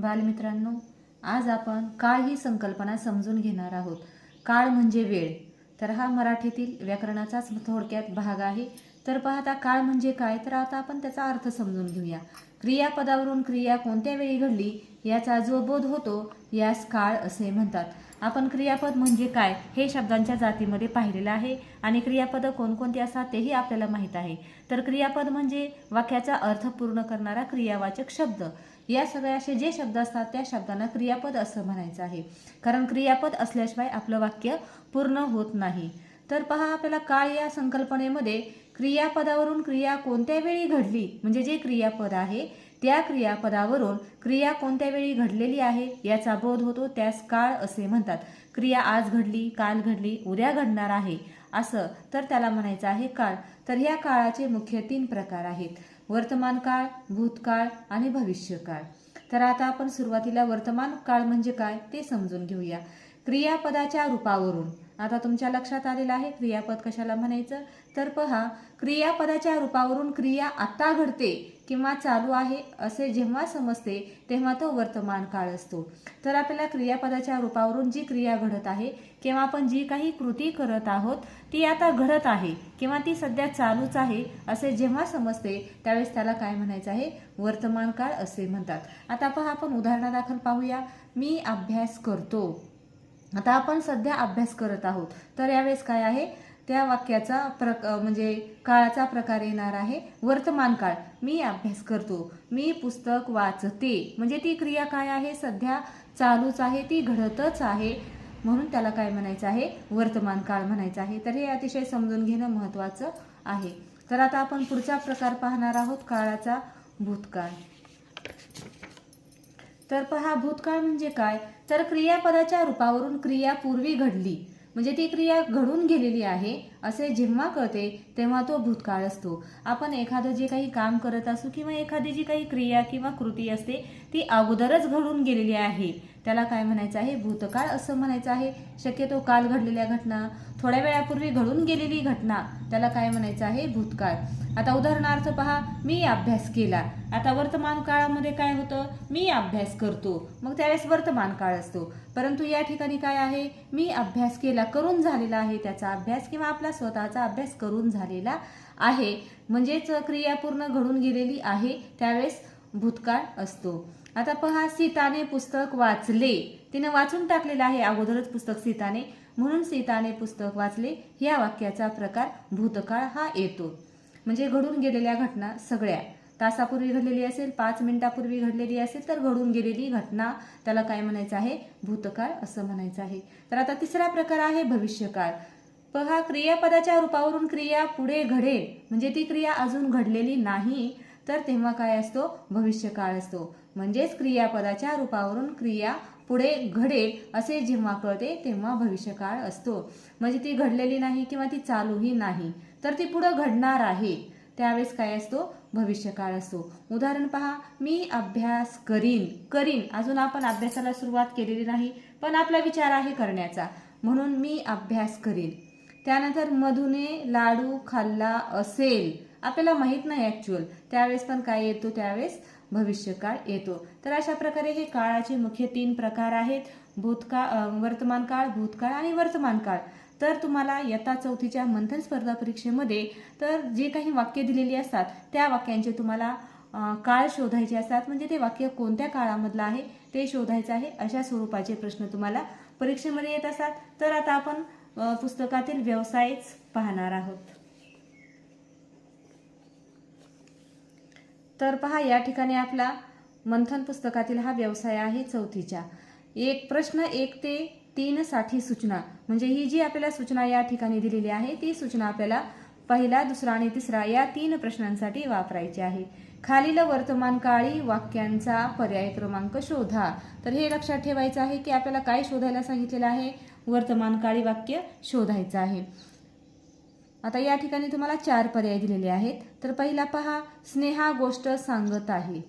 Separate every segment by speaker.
Speaker 1: बालमित्रांनो आज आपण काळ ही संकल्पना समजून घेणार आहोत. काळ म्हणजे वेळ. तर हा मराठीतील व्याकरणाचाच थोडक्यात भाग आहे. तर पाहता काळ म्हणजे काय? तर आता आपण त्याचा अर्थ समजून घेऊया. क्रियापदावरून क्रिया कोणत्या वेळी घडली? याचा जो बोध होतो यास काळ असे म्हणतात. आपण क्रियापद म्हणजे काय हे शब्दांच्या जातीमध्ये पाहिलेलं आहे. आणि क्रियापदं कोणकोणती असतात तेही आपल्याला माहीत आहे. तर क्रियापद म्हणजे वाक्याचा अर्थ पूर्ण करणारा क्रियावाचक शब्द. या सगळ्या असे जे शब्द असतात त्या शब्दांना क्रियापद असं म्हणायचं आहे. कारण क्रियापद असल्याशिवाय आपलं वाक्य पूर्ण होत नाही. तर पहा आपल्याला काळ या संकल्पनेमध्ये क्रियापदावरून क्रिया कोणत्या वेळी घडली? म्हणजे जे क्रियापद आहे त्या क्रियापदावरून क्रिया कोणत्या वेळी घडलेली आहे याचा बोध होतो त्यास काळ असे म्हणतात. क्रिया आज घडली काल घडली उद्या घडणार आहे. असं तर त्याला म्हणायचं आहे काळ. तर ह्या काळाचे मुख्य तीन प्रकार आहेत. वर्तमान काळ भूतकाळ आणि भविष्यकाळ. तर आता आपण सुरुवातीला वर्तमान काळ म्हणजे काय ते समजून घेऊया. क्रियापदाच्या रूपावरून. आता तुमच्या लक्षात आलेलं आहे क्रियापद कशाला म्हणायचं? तर पहा क्रियापदाच्या रूपावरून क्रिया आता घडते. किंवा चालू आहे असे जेव्हा समजते तेव्हा तो वर्तमान काळ असतो. तर आपल्याला क्रियापदाच्या रूपावरून जी क्रिया घडत आहे किंवा आपण जी काही कृती करत आहोत ती आता घडत आहे किंवा ती सध्या चालूच आहे असे जेव्हा समजते त्यावेळेस त्याला काय म्हणायचं आहे? वर्तमान काळ असे म्हणतात. आता पहा आपण उदाहरणादाखल पाहूया. मी अभ्यास करतो. आता आपण सध्या अभ्यास करत आहोत. तर यावेळेस काय आहे? त्या वाक्याचा प्रक म्हणजे काळाचा प्रकार येणार आहे. वर्तमान काळ. मी अभ्यास करतो. मी पुस्तक वाचते. म्हणजे ती क्रिया काय आहे? सध्या चालूच आहे. ती घडतच आहे. म्हणून त्याला काय म्हणायचं आहे? वर्तमान काळ म्हणायचं आहे. तर हे अतिशय समजून घेणं महत्त्वाचं आहे. तर आता आपण पुढचा प्रकार पाहणार आहोत. काळाचा भूतकाळ. तर पहा भूतकाळ म्हणजे काय? तर क्रियापदाच्या रूपावरून क्रिया पूर्वी घडली. म्हणजे ती क्रिया घडून गेलेली आहे. असे जेव्हा कळते तेव्हा तो भूतकाळ असतो. आपण एखादं जे काही काम करत असू किंवा एखादी जी काही क्रिया किंवा कृती असते ती अगोदरच घडून गेलेली आहे. त्याला काय म्हणायचं आहे? भूतकाळ असं म्हणायचं आहे. शक्यतो काल घडलेल्या घटना थोड्या वेळापूर्वी घडून गेलेली घटना त्याला काय म्हणायचं आहे? भूतकाळ. आता उदाहरणार्थ पहा मी अभ्यास केला. आता वर्तमान काळामध्ये काय होतं? मी अभ्यास करतो. मग त्यावेळेस वर्तमान काळ असतो. परंतु या ठिकाणी काय आहे? मी अभ्यास केला करून झालेला आहे त्याचा अभ्यास किंवा आपला स्वतःचा अभ्यास करून झालेला आहे. म्हणजेच क्रिया पूर्ण घडून गेलेली आहे. त्यावेळेस भूतकाळ असतो. आता पहा सीताने पुस्तक वाचले. तिने वाचून टाकलेलं आहे. अगोदरच पुस्तक सीताने. म्हणून सीताने पुस्तक वाचले. या वाक्याचा प्रकार भूतकाळ हा येतो. म्हणजे घडून गेलेल्या घटना सगळ्या. तासापूर्वी घडलेली असेल पाच मिनिटापूर्वी घडलेली असेल तर घडून गेलेली घटना. त्याला काय म्हणायचं आहे? भूतकाळ असं म्हणायचं आहे. तर आता तिसरा प्रकार आहे भविष्यकाळ. पहा क्रियापदाच्या रूपावरून क्रिया पुढे घडेल म्हणजे ती क्रिया अजून घडलेली नाही तर तेव्हा काय असतो? भविष्यकाळ असतो. म्हणजेच क्रियापदाच्या रूपावरून क्रिया पुढे घडेल असे जेव्हा कळते तेव्हा भविष्यकाळ असतो. म्हणजे ती घडलेली नाही किंवा ती चालूही नाही तर ती पुढं घडणार आहे. त्यावेळेस काय असतो? भविष्यकाळ असतो. उदाहरण पहा मी अभ्यास करीन करीन. अजून आपण अभ्यासाला सुरुवात केलेली नाही पण आपला विचार आहे करण्याचा. म्हणून मी अभ्यास करीन. त्यानंतर मधुने लाडू खाल्ला असेल. आपल्याला माहीत नाही ॲक्च्युअल त्यावेळेस पण काय येतो? त्यावेळेस भविष्यकाळ येतो. तर अशा प्रकारे हे काळाचे मुख्य तीन प्रकार आहेत. भूतकाळ वर्तमान काळ भूतकाळ आणि वर्तमान काळ तर तुम्हाला इयत्ता चौथीच्या मंथन स्पर्धा परीक्षेमध्ये तर जे काही वाक्य दिलेली असतात त्या वाक्यांचे तुम्हाला काळ शोधायचे असतात. म्हणजे ते वाक्य कोणत्या काळामधलं आहे? ते शोधायचं आहे. अशा स्वरूपाचे प्रश्न तुम्हाला परीक्षेमध्ये येत असतात. तर आता आपण पुस्तकातील व्यवसायच पाहणार आहोत. तर पहा या ठिकाणी आपला मंथन पुस्तकातील हा व्यवसाय आहे चौथीच्या एक प्रश्न एक ते तीन साठी सूचना. म्हणजे ही जी आपल्याला सूचना या ठिकाणी दिलेली आहे ती सूचना आपल्याला पहिला दुसरा आणि तिसरा या तीन प्रश्नांसाठी वापरायची आहे. खालील वर्तमान काळी वाक्यांचा पर्याय क्रमांक शोधा. तर हे लक्षात ठेवायचं आहे की आपल्याला काय शोधायला सांगितलेलं आहे? वर्तमानकाळी वाक्य शोधायचं आहे. आता या ठिकाणी तुम्हाला चार पर्याय दिलेले आहेत. तर पहिला पहा स्नेहा गोष्ट सांगत आहे.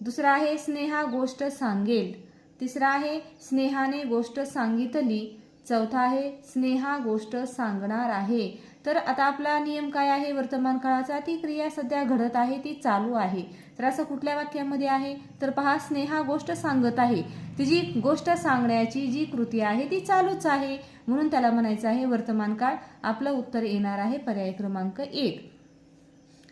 Speaker 1: दुसरा आहे स्नेहा गोष्ट सांगेल. तिसरा आहे स्नेहाने गोष्ट सांगितली. चौथा आहे स्नेहा गोष्ट सांगणार आहे. तर आता आपला नियम काय आहे? वर्तमान काळाचा ती क्रिया सध्या घडत आहे ती चालू आहे. तर असं कुठल्या वाक्यामध्ये आहे? तर पहा स्नेहा गोष्ट सांगत आहे. ती जी गोष्ट सांगण्याची जी कृती आहे ती चालूच आहे. म्हणून त्याला म्हणायचं आहे वर्तमान काळ आपलं उत्तर येणार आहे पर्याय क्रमांक एक.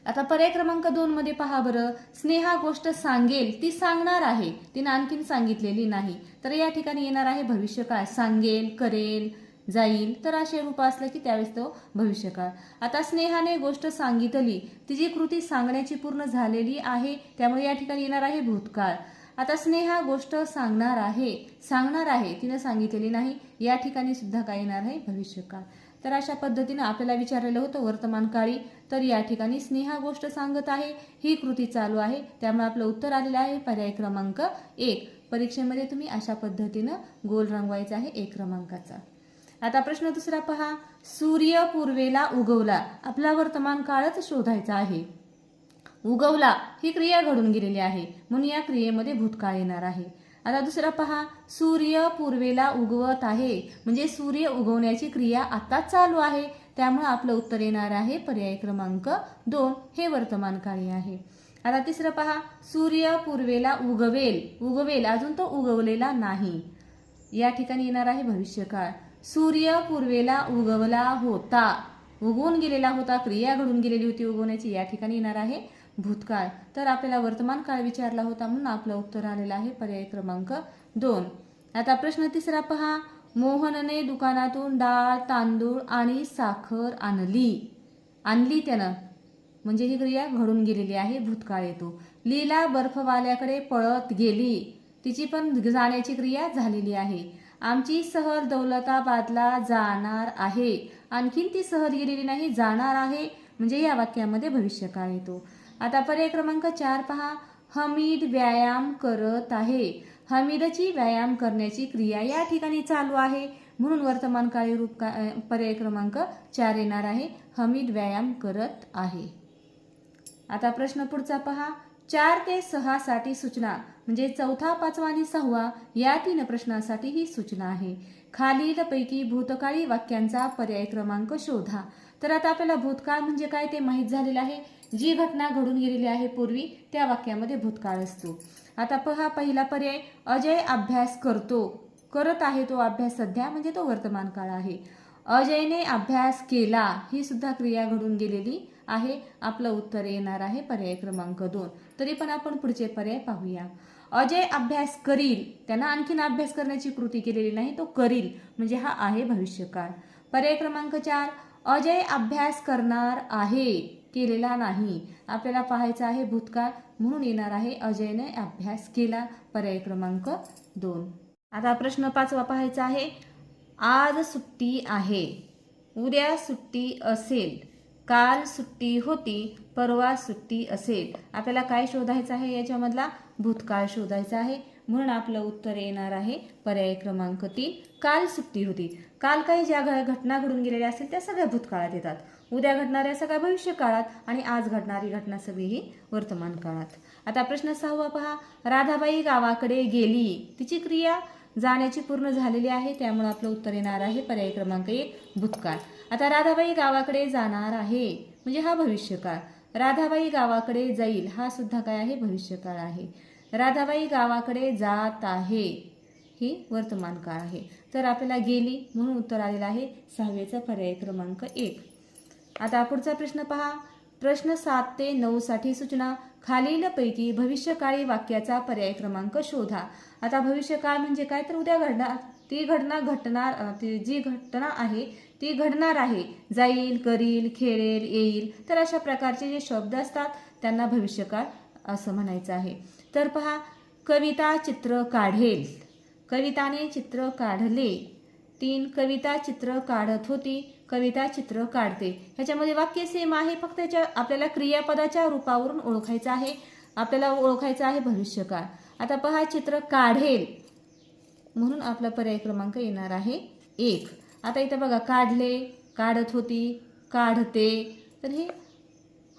Speaker 1: आता पर्याय क्रमांक दोन मध्ये पहा बरं. स्नेहा गोष्ट सांगेल ती सांगणार आहे. तिने आणखीन सांगितलेली नाही. तर या ठिकाणी येणार आहे भविष्यकाळ सांगेल करेल. जाईल. तर असे रूप असलं की त्यावेळेस तो भविष्यकाळ. आता स्नेहाने गोष्ट सांगितली. तिची कृती सांगण्याची पूर्ण झालेली आहे. त्यामुळे या ठिकाणी येणार आहे भूतकाळ. आता स्नेहा गोष्ट सांगणार आहे. सांगणार आहे. तिनं सांगितलेली नाही. या ठिकाणी सुद्धा काय येणार आहे? भविष्यकाळ. तर अशा पद्धतीनं आपल्याला विचारलेलं होतं वर्तमानकाळी तर या ठिकाणी स्नेहा गोष्ट सांगत आहे. ही कृती चालू आहे. त्यामुळे आपलं उत्तर आलेलं आहे पर्याय क्रमांक एक. परीक्षेमध्ये तुम्ही अशा पद्धतीनं गोल रंगवायचा आहे एक क्रमांकाचा. आता प्रश्न दुसरा पहा. सूर्य पूर्वेला उगवला. आपला वर्तमान काळच शोधायचा आहे. उगवला. ही क्रिया घडून गेलेली आहे. म्हणून या क्रियेमध्ये भूतकाळ येणार आहे. आता दुसरा पहा. सूर्य पूर्वेला उगवत आहे. म्हणजे सूर्य उगवण्याची क्रिया आता चालू आहे. त्यामुळे आपलं उत्तर येणार आहे पर्याय क्रमांक दोन. हे वर्तमान काळी आहे. आता तिसरं पहा. सूर्य पूर्वेला उगवेल. उगवेल. अजून तो उगवलेला नाही. या ठिकाणी येणार आहे भविष्यकाळ. सूर्य पूर्वेला उगवला होता. उगवून गेलेला होता क्रिया घडून गेलेली होती उगवण्याची. या ठिकाणी येणार आहे भूतकाळ. तर आपल्याला वर्तमान काळ विचारला होता म्हणून आपलं उत्तर आलेलं आहे पर्याय क्रमांक दोन. आता प्रश्न तिसरा पहा. मोहनने दुकानातून डाळ तांदूळ आणि साखर आणली. आणली त्यानं. म्हणजे ही क्रिया घडून गेलेली आहे भूतकाळ येतो. लीला बर्फवाल्याकडे पळत गेली. तिची पण जाण्याची क्रिया झालेली आहे. आमची सहल दौलताबादला जाणार आहे. आणखीन ती सहल गेलेली नाही जाणार आहे. म्हणजे या वाक्यामध्ये भविष्यकाळ येतो. आता पर्याय क्रमांक चार पहा. हमीद व्यायाम करत आहे. हमीदची व्यायाम करण्याची क्रिया या ठिकाणी चालू आहे. म्हणून वर्तमान काळी रूप का पर्याय क्रमांक चार येणार आहे. हमीद व्यायाम करत आहे. आता प्रश्न पुढचा पहा. चार ते सहा साठी सूचना. म्हणजे चौथा पाचवा आणि सहावा या तीन प्रश्नासाठी ही सूचना आहे. खालीलपैकी भूतकाळी वाक्यांचा पर्याय क्रमांक शोधा. तर आता आपल्याला भूतकाळ म्हणजे काय ते माहीत झालेलं आहे. जी घटना घडून गेलेली आहे पूर्वी त्या वाक्यामध्ये भूतकाळ असतो. आता पहा पहिला पर्याय अजय अभ्यास करतो. करत आहे तो अभ्यास सध्या म्हणजे तो वर्तमान काळ आहे. अजयने अभ्यास केला ही सुद्धा क्रिया घडून गेलेली आहे. आपलं उत्तर येणार आहे पर्याय क्रमांक दोन. तरी पण आपण पुढचे पर्याय पाहूया. अजय अभ्यास करील त्यांना आणखीन अभ्यास करण्याची कृती केलेली नाही तो करील म्हणजे हा आहे भविष्यकाळ. पर्याय क्रमांक चार अजय अभ्यास करणार आहे केलेला नाही. आपल्याला पाहायचा आहे भूतकाळ म्हणून येणार आहे अजयने अभ्यास केला. पर्याय क्रमांक दोन. आता प्रश्न पाचवा पाहायचा आहे आज सुट्टी आहे उद्या सुट्टी असेल. काल सुट्टी होती परवा सुट्टी असेल. आपल्याला काय शोधायचं आहे? याच्यामधला भूतकाळ शोधायचा आहे. म्हणून आपलं उत्तर येणार आहे पर्याय क्रमांक तीन काल सुट्टी होती. काल काही ज्या घ- घटना घडून गेलेल्या असतील त्या सगळ्या भूतकाळात येतात. उद्या घडणाऱ्या सगळ्या भविष्य काळात आणि आज घडणारी घटना सगळी ही वर्तमान काळात आता प्रश्न सहावा पहा. राधाबाई गावाकडे गेली. तिची क्रिया जाण्याची पूर्ण झालेली आहे त्यामुळे आपलं उत्तर येणार आहे पर्याय क्रमांक एक भूतकाळ. आता राधाबाई गावाकडे जाणार आहे म्हणजे हा भविष्यकाळ. राधाबाई गावाकडे जाईल हा सुद्धा काय आहे? भविष्यकाळ आहे. राधाबाई गावाकडे जात आहे ही वर्तमान काळ आहे. तर आपल्याला गेली म्हणून उत्तर आलेलं आहे सहावेचा पर्याय क्रमांक एक. आता पुढचा प्रश्न पहा. प्रश्न सात ते नऊ साठी सूचना. खालीलपैकी भविष्यकाळी वाक्याचा पर्याय क्रमांक शोधा. आता भविष्यकाळ म्हणजे काय? तर उद्या घडणार ती घटना घटणार ती जी घटना आहे ती घडणार आहे. जाईल करील खेळेल येईल. तर अशा प्रकारचे जे शब्द असतात त्यांना भविष्यकाळ असं म्हणायचं आहे. तर पहा कविता चित्र काढेल. कविताने चित्र काढले. तीन कविता चित्र काढत होती कविता चित्र काढते. ह्याच्यामध्ये वाक्य सेम आहे फक्त त्याच्या आपल्याला क्रियापदाच्या रूपावरून ओळखायचं आहे. आपल्याला ओळखायचं आहे भविष्यकाळ आता पहा चित्र काढेल. म्हणून आपला पर्याय क्रमांक येणार आहे एक. आता इथं बघा काढले काढत होती काढते. तर हे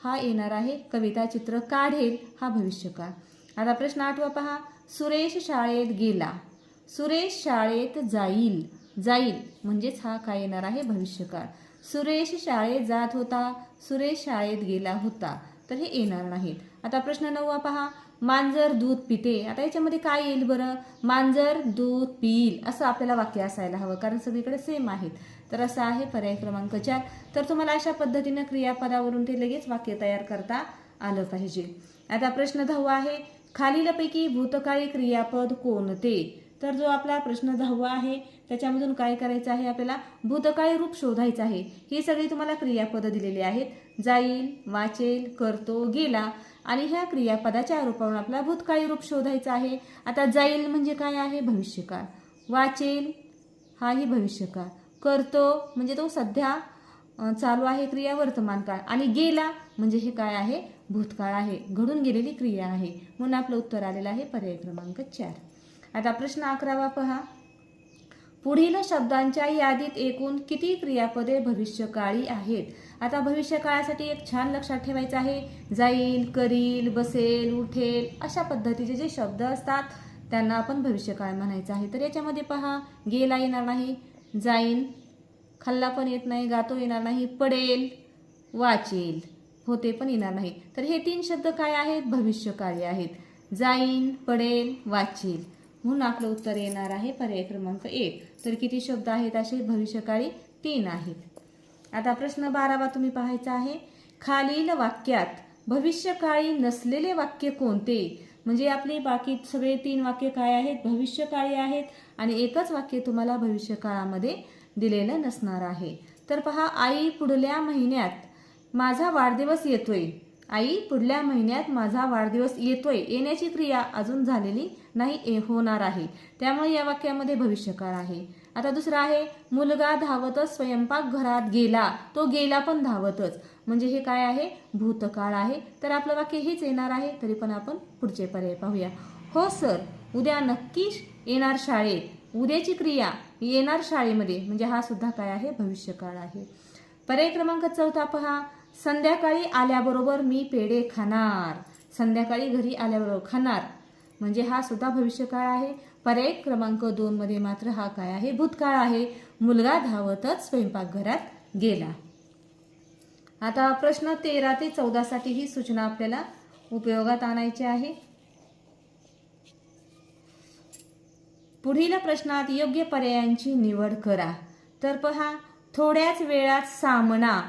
Speaker 1: हा येणार आहे कविता चित्र काढेल हा भविष्यकाळ आता प्रश्न आठवा पहा सुरेश शाळेत गेला. सुरेश शाळेत जाईल. जाईल म्हणजेच हा काय येणार आहे भविष्यकाळ सुरेश शाळेत जात होता सुरेश शाळेत गेला होता. तर हे येणार नाहीत. आता प्रश्न नववा पहा मांजर दूध पिते. आता याच्यामध्ये काय येईल बरं? मांजर दूध पिईल असं आपल्याला वाक्य असायला हवं. कारण सगळीकडे सेम आहेत. तर असं आहे पर्याय क्रमांक चार. तर तुम्हाला अशा पद्धतीनं क्रियापदावरून ते लगेच वाक्य तयार करता आलं पाहिजे. आता प्रश्न दहावा आहे खालीलपैकी भूतकाळी क्रियापद कोणते? तर जो आपला प्रश्न दहावा आहे त्याच्यामधून काय करायचं आहे आपल्याला? भूतकाळी रूप शोधायचं आहे. ही सगळी तुम्हाला क्रियापदं दिलेली आहेत. जाईल वाचेल करतो गेला. आणि ह्या क्रियापदाच्या रूपावरून आपला भूतकाळी रूप शोधायचं आहे. आता जाईल म्हणजे काय आहे? भविष्यकाळ. वाचेल हाही भविष्यकाळ. करतो म्हणजे तो सध्या चालू आहे क्रिया वर्तमान काळ. आणि गेला म्हणजे हे काय आहे? भूतकाळ आहे. घडून गेलेली क्रिया आहे. म्हणून आपलं उत्तर आलेलं आहे पर्याय क्रमांक चार. आता प्रश्न अकरावा पहा. पुढील शब्दांच्या यादीत एकूण किती क्रियापदे भविष्यकाळी आहेत? आता भविष्यकाळासाठी एक छान लक्षात ठेवायचं आहे. जाईल करील बसेल उठेल अशा पद्धतीचे जे शब्द असतात त्यांना आपण भविष्यकाळ म्हणायचं आहे. तर याच्यामध्ये पहा गेला येणार नाही जाईन खाल्ला पण येत नाही गातो येणार नाही पडेल वाचेल होते पण येणार नाही. तर हे तीन शब्द काय आहेत? भविष्यकाळी आहेत. जाईन पडेल वाचेल. म्हणून आपलं उत्तर येणार आहे पर्याय क्रमांक एक. तर किती शब्द आहेत असे? भविष्यकाळी तीन आहेत. आता प्रश्न बारावा तुम्ही पाहायचा आहे. खालील वाक्यात भविष्यकाळी नसलेले वाक्य कोणते? म्हणजे आपले बाकी सगळे तीन वाक्य काय आहेत? भविष्यकाळी आहेत आणि एकच वाक्य तुम्हाला भविष्यकाळामध्ये दिलेलं नसणार आहे. तर पहा आई पुढल्या महिन्यात माझा वाढदिवस येतोय. आई पुढल्या महिन्यात माझा वाढदिवस येतोय. येण्याची क्रिया अजून झालेली नाही ए- होणार आहे. त्यामुळे या वाक्यामध्ये भविष्यकाळ आहे. आता दुसरा आहे मुलगा धावतच स्वयंपाकघरात गेला. तो गेला पण धावतच. म्हणजे हे काय आहे? भूतकाळ आहे. तर आपलं वाक्य हेच येणार आहे तरी पण आपण पुढचे पर्याय पाहूया. हो सर. उद्या नक्कीच येणार शाळेत. उद्याची क्रिया येणार शाळेमध्ये. म्हणजे हा सुद्धा काय आहे? भविष्यकाळ आहे. पर्याय क्रमांक चौथा पहा. संध्याकाळी आल्याबरोबर मी पेढे खाणार. संध्याकाळी घरी आल्याबरोबर खाणार. म्हणजे हा सुद्धा भविष्यकाळ आहे. पर्याय क्रमांक दोनमध्ये मात्र हा काय आहे. भूतकाळ आहे. मुलगा धावतच स्वयंपाकघरात गेला. आता प्रश्न तेरा ते चौदासाठी ही सूचना आपल्याला उपयोगात आणायची आहे. पुढील प्रश्नात योग्य पर्यायांची निवड करा. तर पहा थोड्याच वेळात सामना.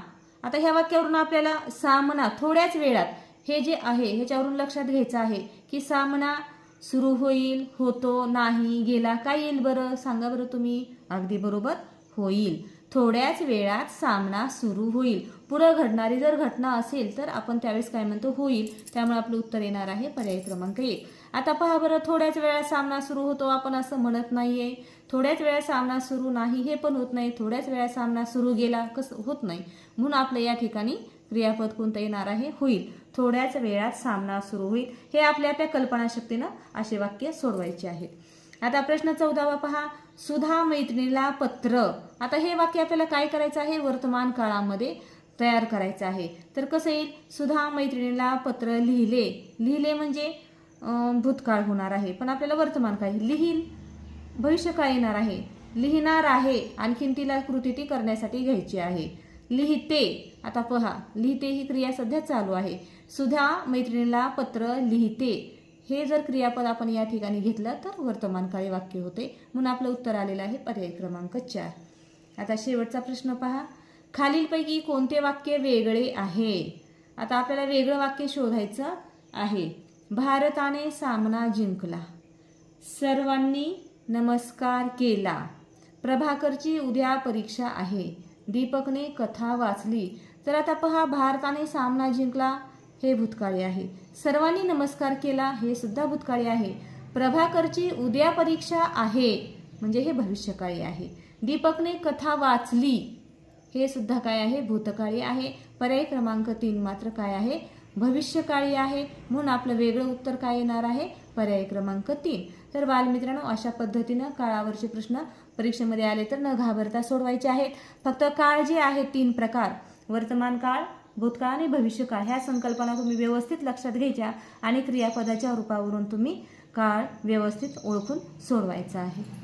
Speaker 1: आता ह्या वाक्यावरून आपल्याला सामना थोड्याच वेळात हे जे आहे ह्याच्यावरून लक्षात घ्यायचं आहे की सामना सुरू होईल होतो नाही गेला काय येईल बरं? सांगा बरं तुम्ही. अगदी बरोबर होईल. थोड्याच वेळात सामना सुरू होईल. पुढं घडणारी जर घटना असेल तर आपण त्यावेळेस काय म्हणतो? होईल. त्यामुळे आपलं उत्तर येणार आहे पर्याय क्रमांक एक. आता पहा बरं थोड्याच वेळात सामना सुरू होतो आपण असं म्हणत नाहीये. थोड्याच वेळात सामना सुरू नाही हे पण होत नाही. थोड्याच वेळात सामना सुरू गेला कसं होत नाही. म्हणून आपलं या ठिकाणी क्रियापद कोणतं येणार आहे होईल. थोड्याच वेळात सामना सुरू होईल. हे आपल्या आपल्या कल्पनाशक्तीनं असे वाक्य सोडवायचे आहेत. आता प्रश्न चौदावा पहा. सुधा मैत्रिणीला पत्र. आता हे वाक्य आपल्याला काय करायचं आहे? वर्तमान काळामध्ये तयार करायचं आहे. तर कसं येईल? सुधा मैत्रिणीला पत्र लिहिले. लिहिले म्हणजे भूतकाळ होणार आहे. पण आपल्याला वर्तमान काय? लिहीन. भविष्य भविष्यकाळ येणार आहे? लिहिणार आहे. आणखीन तिला कृती ती करण्यासाठी घ्यायची आहे. लिहिते. आता पहा. लिहिते ही क्रिया सध्या चालू आहे. सुधा मैत्रिणीला पत्र लिहिते. हे जर क्रियापद आपण या ठिकाणी घेतलं तर वर्तमानकाळी वाक्य होते. म्हणून आपलं उत्तर आलेलं आहे पर्याय क्रमांक चार. आता शेवटचा प्रश्न पहा. खालीलपैकी कोणते वाक्य वेगळे आहे? आता आपल्याला वेगळं वाक्य शोधायचं आहे. भारताने सामना जिंकला. सर्वांनी नमस्कार केला. प्रभाकरची उद्या परीक्षा आहे. दीपकने कथा वाचली. तर आता पहा भारताने सामना जिंकला हे भूतकाळी आहे. सर्वांनी नमस्कार केला हे सुद्धा भूतकाळी आहे. प्रभाकरची उद्या परीक्षा आहे म्हणजे हे भविष्यकाळी आहे. दीपकने कथा वाचली हे सुद्धा काय आहे? भूतकाळी आहे. पर्याय क्रमांक तीन मात्र काय आहे? भविष्यकाळी आहे म्हणून आपलं वेगळं उत्तर काय येणार आहे? पर्याय क्रमांक तीन. तर बालमित्रांनो अशा पद्धतीनं काळावरचे प्रश्न परीक्षेमध्ये आले तर न घाबरता सोडवायचे आहेत. फक्त काळ जे आहे तीन प्रकार. वर्तमान काळ भूतकाळ आणि भविष्यकाळ ह्या संकल्पना तुम्ही व्यवस्थित लक्षात घ्यायच्या आणि क्रियापदाच्या रूपावरून तुम्ही काळ व्यवस्थित ओळखून सोडवायचा आहे.